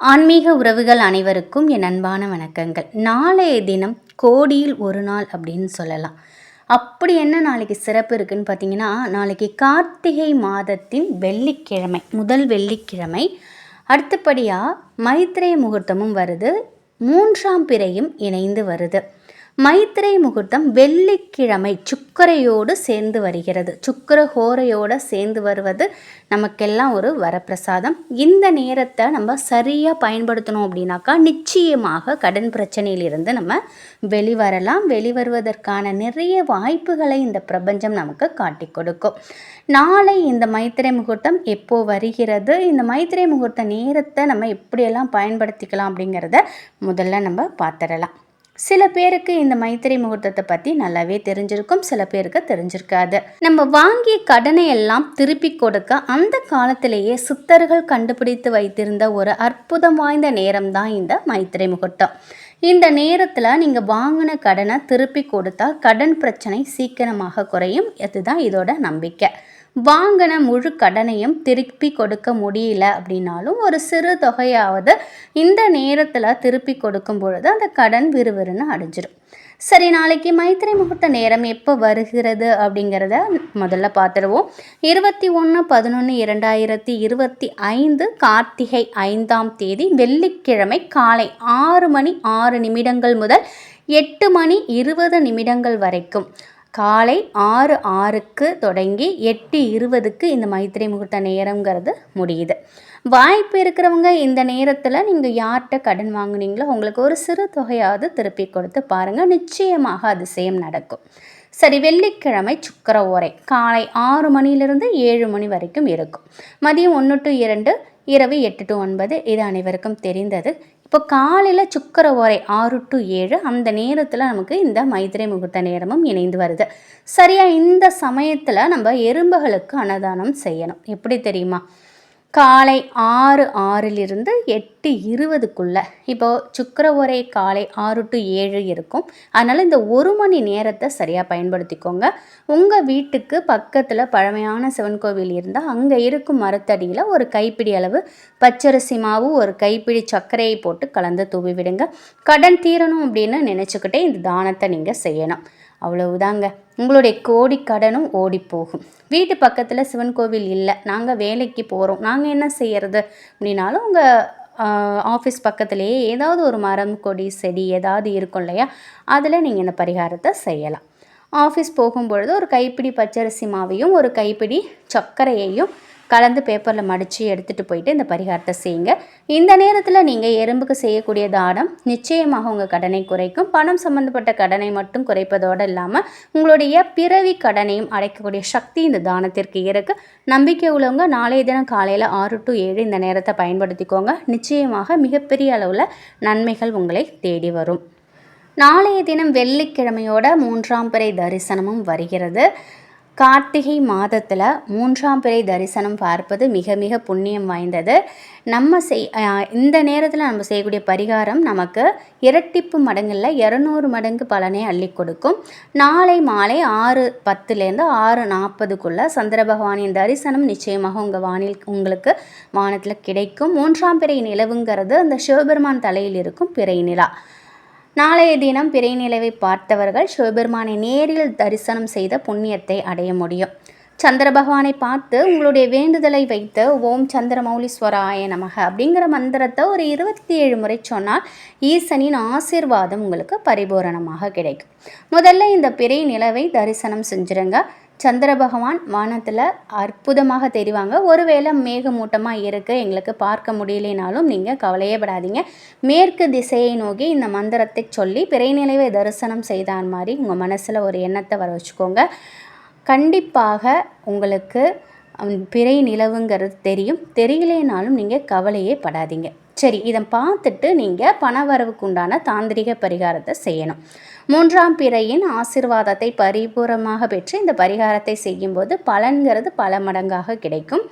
ஆன்மீக உறவுகள் அனைவருக்கும் என் அன்பான வணக்கங்கள். நாளைய தினம் கோடியில் ஒரு நாள் அப்படின்னு சொல்லலாம். அப்படி என்ன நாளைக்கு சிறப்பு இருக்குன்னு பார்த்தீங்கன்னா நாளைக்கு கார்த்திகை மாதத்தின் வெள்ளிக்கிழமை முதல் வெள்ளிக்கிழமை. அடுத்தபடியாக மைத்திரை முகூர்த்தமும் வருது. மூன்றாம் பிறையும் இணைந்து வருது. மைத்திரை முகூர்த்தம் வெள்ளிக்கிழமை சுக்கரையோடு சேர்ந்து வருகிறது. சுக்கர ஹோரையோடு சேர்ந்து வருவது நமக்கெல்லாம் ஒரு வரப்பிரசாதம். இந்த நேரத்தை நம்ம சரியாக பயன்படுத்தணும் அப்படின்னாக்கா நிச்சயமாக கடன் பிரச்சனையிலிருந்து நம்ம வெளிவரலாம். வெளிவருவதற்கான நிறைய வாய்ப்புகளை இந்த பிரபஞ்சம் நமக்கு காட்டி கொடுக்கும். நாளை இந்த மைத்திரை முகூர்த்தம் எப்போ வருகிறது? இந்த மைத்திரை முகூர்த்த நேரத்தை நம்ம எப்படியெல்லாம் பயன்படுத்திக்கலாம் அப்படிங்கிறத முதல்ல நம்ம பார்த்துடலாம். சில பேருக்கு இந்த மைத்திரை முகூர்த்தத்தை பற்றி நல்லாவே தெரிஞ்சிருக்கும் சில பேருக்கு தெரிஞ்சிருக்காது. நம்ம வாங்கிய கடனை எல்லாம் திருப்பி கொடுக்க அந்த காலத்திலேயே சித்தர்கள் கண்டுபிடித்து வைத்திருந்த ஒரு அற்புதம் வாய்ந்த நேரம் தான் இந்த மைத்திரை முகூர்த்தம். இந்த நேரத்தில் நீங்கள் வாங்கின கடனை திருப்பி கொடுத்தா கடன் பிரச்சனை சீக்கிரமாக குறையும். அதுதான் இதோட நம்பிக்கை. வாங்கின முழு கடனையும் திருப்பி கொடுக்க முடியல அப்படின்னாலும் ஒரு சிறு தொகையாவது இந்த நேரத்தில் திருப்பி கொடுக்கும் பொழுது அந்த கடன் விறுவிறுன்னு அடைஞ்சிடும் சரி நாளைக்கு மைத்திரை முகூர்த்த நேரம் எப்போ வருகிறது அப்படிங்கிறத முதல்ல பார்த்துடுவோம் இருபத்தி ஒன்று பதினொன்று இரண்டாயிரத்தி இருபத்தி ஐந்து கார்த்திகை ஐந்தாம் தேதி வெள்ளிக்கிழமை காலை ஆறு மணி ஆறு நிமிடங்கள் முதல் எட்டு மணி இருபது நிமிடங்கள் வரைக்கும். காலை ஆறு ஆறுக்கு தொடங்கி எட்டு இருபதுக்கு இந்த மைத்திரை முகூர்த்த நேரங்கிறது முடியுது. வாய்ப்பு இருக்கிறவங்க இந்த நேரத்தில் நீங்கள் யார்கிட்ட கடன் வாங்குனீங்களோ உங்களுக்கு ஒரு சிறு தொகையாவது திருப்பி கொடுத்து பாருங்கள் நிச்சயமாக அதிசயம் நடக்கும். சரி வெள்ளிக்கிழமை சுக்கர ஓரை. காலை ஆறு மணியிலிருந்து ஏழு மணி வரைக்கும் இருக்கும். மதியம் ஒன்று டு இரண்டு இரவு எட்டு டு ஒன்பது இது அனைவருக்கும் தெரிந்தது. இப்போ காலையில் சுக்கர ஓரை ஆறு டு ஏழு அந்த நேரத்தில் நமக்கு இந்த மைத்திரை முகூர்த்த நேரமும் இணைந்து வருது. சரியாக இந்த சமயத்தில் நம்ம எறும்புகளுக்கு அன்னதானம் செய்யணும். எப்படி தெரியுமா? காலை ஆறு ஆறிலிருந்து எட்டு இருபதுக்குள்ளே. இப்போது சுக்கர ஒரே காலை ஆறு டு ஏழு இருக்கும். அதனால் இந்த ஒரு மணி நேரத்தை சரியாக பயன்படுத்திக்கோங்க. உங்கள் வீட்டுக்கு பக்கத்தில் பழமையான சிவன் கோவில் இருந்தால் அங்கே இருக்கும் மரத்தடியில் ஒரு கைப்பிடி அளவு பச்சரிசி மாவு ஒரு கைப்பிடி சர்க்கரையை போட்டு கலந்து தூவி விடுங்க. கடன் தீரணும் அப்படின்னு நினச்சிக்கிட்டே இந்த தானத்தை நீங்கள் செய்யணும். அவ்வளவுதாங்க. உங்களுடைய கோடி கடனும் ஓடி போகும். வீட்டு பக்கத்தில் சிவன் கோவில் இல்லை. நாங்கள் வேலைக்கு போகிறோம் நாங்கள் என்ன செய்கிறது அப்படின்னாலும் உங்கள் ஆஃபீஸ் பக்கத்துலேயே ஏதாவது ஒரு மரம் கொடி செடி ஏதாவது இருக்கும் இல்லையா? அதில் நீங்கள் இந்த பரிகாரத்தை செய்யலாம். ஆஃபீஸ் போகும்பொழுது ஒரு கைப்பிடி பச்சரிசி மாவையும் ஒரு கைப்பிடி சர்க்கரையையும் கலந்து பேப்பரில் மடித்து எடுத்துகிட்டு போயிட்டு இந்த பரிகாரத்தை செய்யுங்க. இந்த நேரத்தில் நீங்கள் எறும்புக்கு செய்யக்கூடிய தானம் நிச்சயமாக உங்கள் கடனை குறைக்கும். பணம் சம்மந்தப்பட்ட கடனை மட்டும் குறைப்பதோடு இல்லாமல் உங்களுடைய பிறவி கடனையும் அடைக்கக்கூடிய சக்தி இந்த தானத்திற்கு இருக்குது நம்பிக்கை உள்ளவங்க நாளைய தினம் காலையில் ஆறு டு ஏழு இந்த நேரத்தை பயன்படுத்திக்கோங்க. நிச்சயமாக மிகப்பெரிய அளவில் நன்மைகள் உங்களை தேடி வரும். நாளைய தினம் வெள்ளிக்கிழமையோட மூன்றாம் பிறை தரிசனமும் வருகிறது. கார்த்திகை மாதத்தில் மூன்றாம் பிறை தரிசனம் பார்ப்பது மிக மிக புண்ணியம் வாய்ந்தது. நம்ம செய் இந்த நேரத்தில் நம்ம செய்யக்கூடிய பரிகாரம் நமக்கு இரட்டிப்பு மடங்கில் இரநூறு மடங்கு பலனை அள்ளி கொடுக்கும். நாளை மாலை ஆறு பத்துலேருந்து ஆறு நாற்பதுக்குள்ளே சந்திர பகவானின் தரிசனம் நிச்சயமாக உங்கள் வானில் உங்களுக்கு வானத்தில் கிடைக்கும். மூன்றாம் பிறை நிலவுங்கிறது அந்த சிவபெருமான் தலையில் இருக்கும் பிறை நிலா. நாளைய தினம் பிறை நிலவை பார்த்தவர்கள் சிவபெருமானை நேரில் தரிசனம் செய்த புண்ணியத்தை அடைய முடியும். சந்திர பகவானை பார்த்து உங்களுடைய வேண்டுதலை வைத்து ஓம் சந்திரமௌலீஸ்வராய நமக அப்படிங்கிற மந்திரத்தை ஒரு இருபத்தி ஏழு முறை சொன்னால் ஈசனின் ஆசிர்வாதம் உங்களுக்கு பரிபூரணமாக கிடைக்கும். முதல்ல இந்த பிறை நிலவை தரிசனம் செஞ்சுருங்க. சந்திர பகவான் வானத்தில் அற்புதமாக தெரிவாங்க. ஒருவேளை மேகமூட்டமாக இருக்குது எங்களுக்கு பார்க்க முடியலனாலும் நீங்கள் கவலையே படாதீங்க. மேற்கு திசையை நோக்கி இந்த மந்திரத்தை சொல்லி பிறைநிலைவை தரிசனம் செய்தான் மாதிரி உங்கள் மனசில் ஒரு எண்ணத்தை வர வச்சுக்கோங்க. கண்டிப்பாக உங்களுக்கு பிறை நிலவுங்கிறது தெரியும். தெரியலேனாலும் நீங்கள் கவலையே படாதீங்க. சரி இதை பார்த்துட்டு நீங்கள் பணவரவுக்கு உண்டான தாந்திரிக பரிகாரத்தை செய்யணும். மூன்றாம் பிறையின் ஆசிர்வாதத்தை பரிபூரமாக பெற்று இந்த பரிகாரத்தை செய்யும்போது பலன்கிறது பல மடங்காக கிடைக்கும்.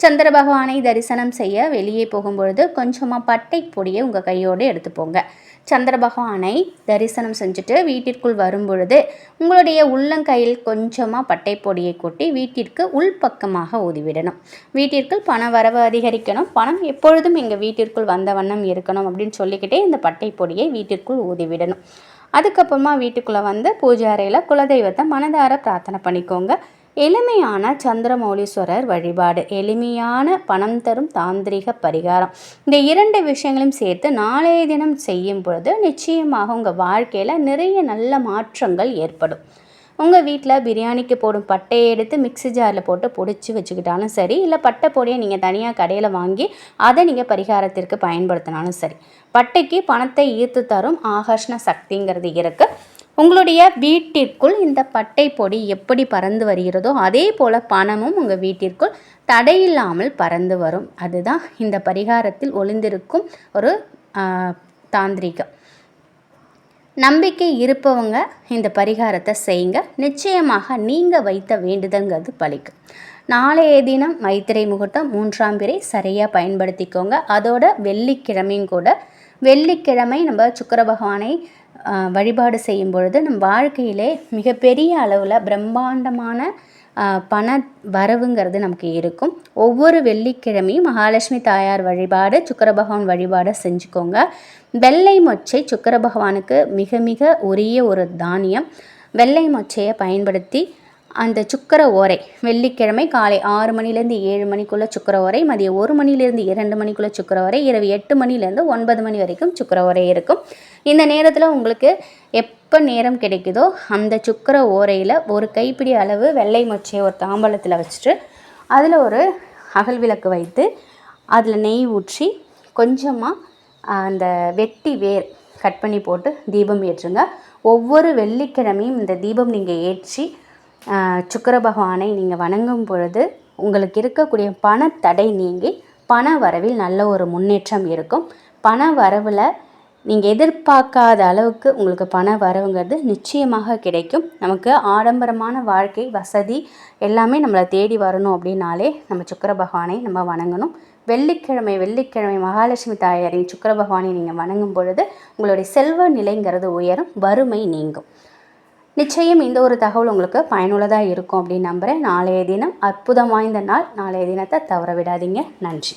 சந்திர பகவானை தரிசனம் செய்ய வெளியே போகும்பொழுது கொஞ்சமாக பட்டை பொடியை உங்கள் கையோடு எடுத்துப்போங்க சந்திர பகவானை தரிசனம் செஞ்சுட்டு வீட்டிற்குள் வரும்பொழுது உங்களுடைய உள்ளங்கையில் கொஞ்சமாக பட்டை பொடியை கொட்டி வீட்டிற்கு உள்பக்கமாக ஊதிவிடணும். வீட்டிற்குள் பண வரவு அதிகரிக்கணும். பணம் எப்பொழுதும் எங்கள் வீட்டிற்குள் வந்த வண்ணம் இருக்கணும் அப்படின்னு சொல்லிக்கிட்டே இந்த பட்டை பொடியை வீட்டிற்குள் ஊதிவிடணும். அதுக்கப்புறமா வீட்டுக்குள்ளே வந்து பூஜை அறையில் குலதெய்வத்தை மனதார பிரார்த்தனை பண்ணிக்கோங்க. எளிமையான சந்திரமௌலீஸ்வரர் வழிபாடு எளிமையான பணம் தரும் தாந்திரிக பரிகாரம். இந்த இரண்டு விஷயங்களையும் சேர்த்து நாளைய தினம் செய்யும் பொழுது நிச்சயமாக உங்கள் வாழ்க்கையில் நிறைய நல்ல மாற்றங்கள் ஏற்படும். உங்கள் வீட்டில் பிரியாணிக்கு போடும் பட்டையை எடுத்து மிக்ஸி ஜாரில் போட்டு பொடிச்சு வச்சுக்கிட்டாலும் சரி இல்லை பட்டை பொடியை நீங்கள் தனியாக கடையில் வாங்கி அதை நீங்கள் பரிகாரத்திற்கு பயன்படுத்தினாலும் சரி. பட்டைக்கு பணத்தை ஈர்த்து தரும் ஆகர்ஷண சக்திங்கிறது இருக்குது உங்களுடைய வீட்டிற்குள் இந்த பட்டை பொடி எப்படி பறந்து வருகிறதோ அதே போல் பணமும் உங்கள் வீட்டிற்குள் தடையில்லாமல் பறந்து வரும். அதுதான் இந்த பரிகாரத்தில் ஒளிந்திருக்கும் ஒரு தாந்திரிகம். நம்பிக்கை இருப்பவங்க இந்த பரிகாரத்தை செய்யுங்க. நிச்சயமாக நீங்கள் வைத்த வேண்டுதல்ங்கிறது பழிக்கும் நாளைய தினம் மைத்திரை முகூர்த்தம் மூன்றாம் பிறை சரியாக பயன்படுத்திக்கோங்க. அதோட வெள்ளிக்கிழமையும் கூட. வெள்ளிக்கிழமை நம்ம சுக்கர பகவானை வழிபாடு செய்யும் பொழுது நம் வாழ்க்கையிலே மிகப்பெரிய அளவில் பிரம்மாண்டமான பண வரவுங்கிறது நமக்கு இருக்கும். ஒவ்வொரு வெள்ளிக்கிழமையும் மகாலட்சுமி தாயார் வழிபாடு சுக்கர பகவான் வழிபாடை செஞ்சுக்கோங்க. வெள்ளை மொச்சை சுக்கர பகவானுக்கு மிக மிக உரிய ஒரு தானியம். வெள்ளை மொச்சையை பயன்படுத்தி அந்த சுக்கர ஓரை வெள்ளிக்கிழமை காலை ஆறு மணிலேருந்து ஏழு மணிக்குள்ளே சுக்கர ஓரை மதியம் ஒரு மணிலேருந்து இரண்டு மணிக்குள்ளே சுக்கர ஓரை இரவு எட்டு மணிலேருந்து ஒன்பது மணி வரைக்கும் சுக்கர ஓரை இருக்கும். இந்த நேரத்தில் உங்களுக்கு எப்போ நேரம் கிடைக்குதோ அந்த சுக்கர ஓரையில் ஒரு கைப்பிடி அளவு வெள்ளை மொச்சையை ஒரு தாம்பலத்தில் வச்சுட்டு அதில் ஒரு அகல் விளக்கு வைத்து அதில் நெய் ஊற்றி கொஞ்சமாக அந்த வெட்டி வேர் கட் பண்ணி போட்டு தீபம் ஏற்றுங்க. ஒவ்வொரு வெள்ளிக்கிழமையும் இந்த தீபம் நீங்கள் ஏற்றி சுக்கர பகவானை நீங்கள் வணங்கும் பொழுது உங்களுக்கு இருக்கக்கூடிய பணத்தடை நீங்கி பண வரவில் நல்ல ஒரு முன்னேற்றம் இருக்கும். பண வரவில் நீங்கள் எதிர்பார்க்காத அளவுக்கு உங்களுக்கு பண வரவுங்கிறது நிச்சயமாக கிடைக்கும். நமக்கு ஆடம்பரமான வாழ்க்கை வசதி எல்லாமே நம்மளை தேடி வரணும் அப்படின்னாலே நம்ம சுக்கர பகவானை நம்ம வணங்கணும். வெள்ளிக்கிழமை வெள்ளிக்கிழமை மகாலட்சுமி தாயாரின் சுக்கர பகவானை நீங்கள் வணங்கும் பொழுது உங்களுடைய செல்வ நிலைங்கிறது உயரும் வறுமை நீங்கும். நிச்சயம் இந்த ஒரு தகவல் உங்களுக்கு பயனுள்ளதாக இருக்கும் அப்படின்னு நம்புகிறேன் நாளைய தினம் அற்புதம் வாய்ந்த நாள். நாளைய தினத்தை தவற விடாதீங்க. நன்றி.